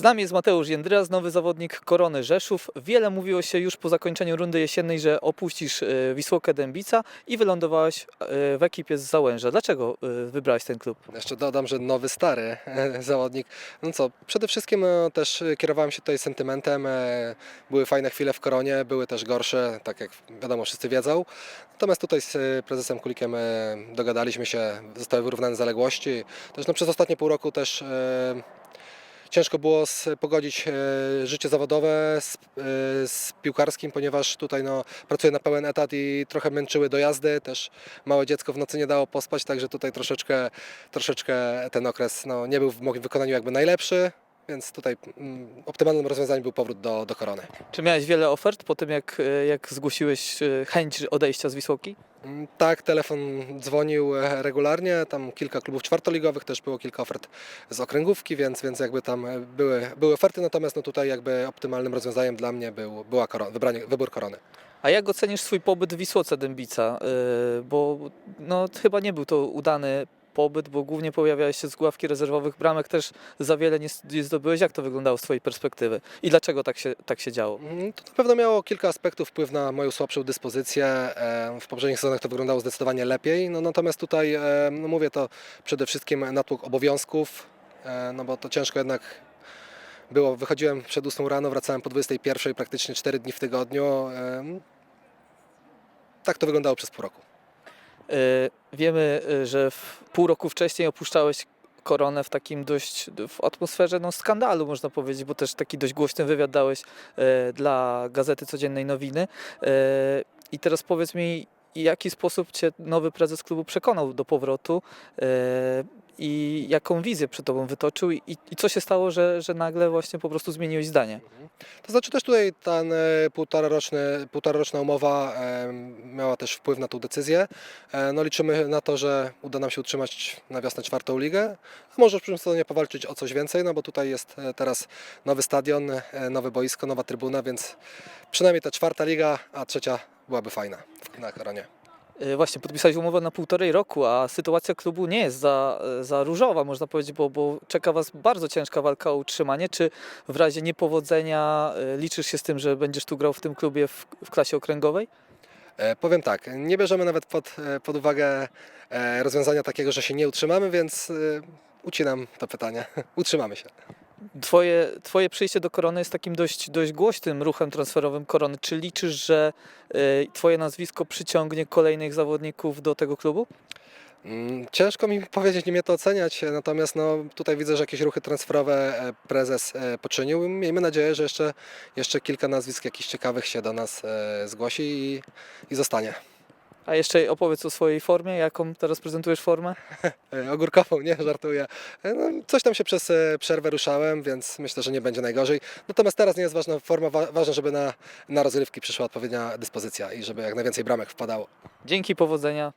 Z nami jest Mateusz Jędryas, nowy zawodnik Korony Rzeszów. Wiele mówiło się już po zakończeniu rundy jesiennej, że opuścisz e, Wisłokę Dębica i wylądowałeś e, w ekipie z Załęża. Dlaczego e, wybrałeś ten klub? Jeszcze dodam, że nowy, stary zawodnik. No co, przede wszystkim też kierowałem się tutaj sentymentem. Były fajne chwile w koronie, były też gorsze, tak jak wiadomo, wszyscy wiedzą. Natomiast tutaj z prezesem Kulikiem dogadaliśmy się, zostały wyrównane zaległości. Też no, przez ostatnie pół roku też ciężko było pogodzić e, życie zawodowe z, e, z piłkarskim, ponieważ tutaj no, pracuję na pełen etat i trochę męczyły dojazdy. Też małe dziecko w nocy nie dało pospać, także tutaj troszeczkę, troszeczkę ten okres no, nie był w moim wykonaniu jakby najlepszy. Więc tutaj mm, optymalnym rozwiązaniem był powrót do, do korony. Czy miałeś wiele ofert po tym, jak, e, jak zgłosiłeś chęć odejścia z Wisłoki? Mm, Tak, telefon dzwonił e, regularnie, tam kilka klubów czwartoligowych, też było kilka ofert z okręgówki, więc, więc jakby tam e, były, były oferty, natomiast no tutaj jakby optymalnym rozwiązaniem dla mnie był, była wybranie, wybór korony. A jak ocenisz swój pobyt w Wisłoce Dębica? E, Bo no, chyba nie był to udany pobyt, bo głównie pojawiałeś się z ławki rezerwowych, bramek też za wiele nie, zdobyłeś. Jak to wyglądało z Twojej perspektywy? I dlaczego tak się, tak się działo? Mm, To na pewno miało kilka aspektów wpływ na moją słabszą dyspozycję. W poprzednich sezonach to wyglądało zdecydowanie lepiej. No, natomiast tutaj, no mówię to przede wszystkim natłok obowiązków, no bo to ciężko jednak było. Wychodziłem przed 8 rano, wracałem po 21 praktycznie 4 dni w tygodniu. Tak to wyglądało przez pół roku. E, Wiemy, e, że pół roku wcześniej opuszczałeś koronę w takim dość, w atmosferze no, skandalu, można powiedzieć, bo też taki dość głośny wywiad dałeś e, dla Gazety Codziennej Nowiny. I teraz powiedz mi, w jaki sposób Cię nowy prezes klubu przekonał do powrotu e, i jaką wizję przed Tobą wytoczył i, i co się stało, że, że nagle właśnie po prostu zmieniłeś zdanie? To znaczy też tutaj ta e, półtoraroczny, półtoraroczna umowa e, miała też wpływ na tą decyzję. No liczymy na to, że uda nam się utrzymać na wiosnę czwartą ligę, a może w przyszłym sezonie powalczyć o coś więcej, no bo tutaj jest teraz nowy stadion, nowe boisko, nowa trybuna, więc przynajmniej ta czwarta liga, a trzecia byłaby fajna na koronie. E, Właśnie, podpisałeś umowę na półtorej roku, a sytuacja klubu nie jest za, za różowa, można powiedzieć, bo, bo czeka Was bardzo ciężka walka o utrzymanie. Czy w razie niepowodzenia e, liczysz się z tym, że będziesz tu grał w tym klubie w, w klasie okręgowej? E, Powiem tak, nie bierzemy nawet pod, e, pod uwagę e, rozwiązania takiego, że się nie utrzymamy, więc e, ucinam to pytanie. Utrzymamy się. Twoje, twoje przyjście do Korony jest takim dość, dość głośnym ruchem transferowym Korony. Czy liczysz, że e, Twoje nazwisko przyciągnie kolejnych zawodników do tego klubu? Mm, Ciężko mi powiedzieć, nie mnie to oceniać, natomiast no, tutaj widzę, że jakieś ruchy transferowe e, prezes e, poczynił. Miejmy nadzieję, że jeszcze, jeszcze kilka nazwisk jakichś ciekawych się do nas zgłosi i, i zostanie. A jeszcze opowiedz o swojej formie, jaką teraz prezentujesz formę? E, Ogórkową, nie, żartuję. E, No, coś tam się przez e, przerwę ruszałem, więc myślę, że nie będzie najgorzej. Natomiast teraz nie jest ważna forma, wa- ważne, żeby na, na rozrywki przyszła odpowiednia dyspozycja i żeby jak najwięcej bramek wpadało. Dzięki, powodzenia.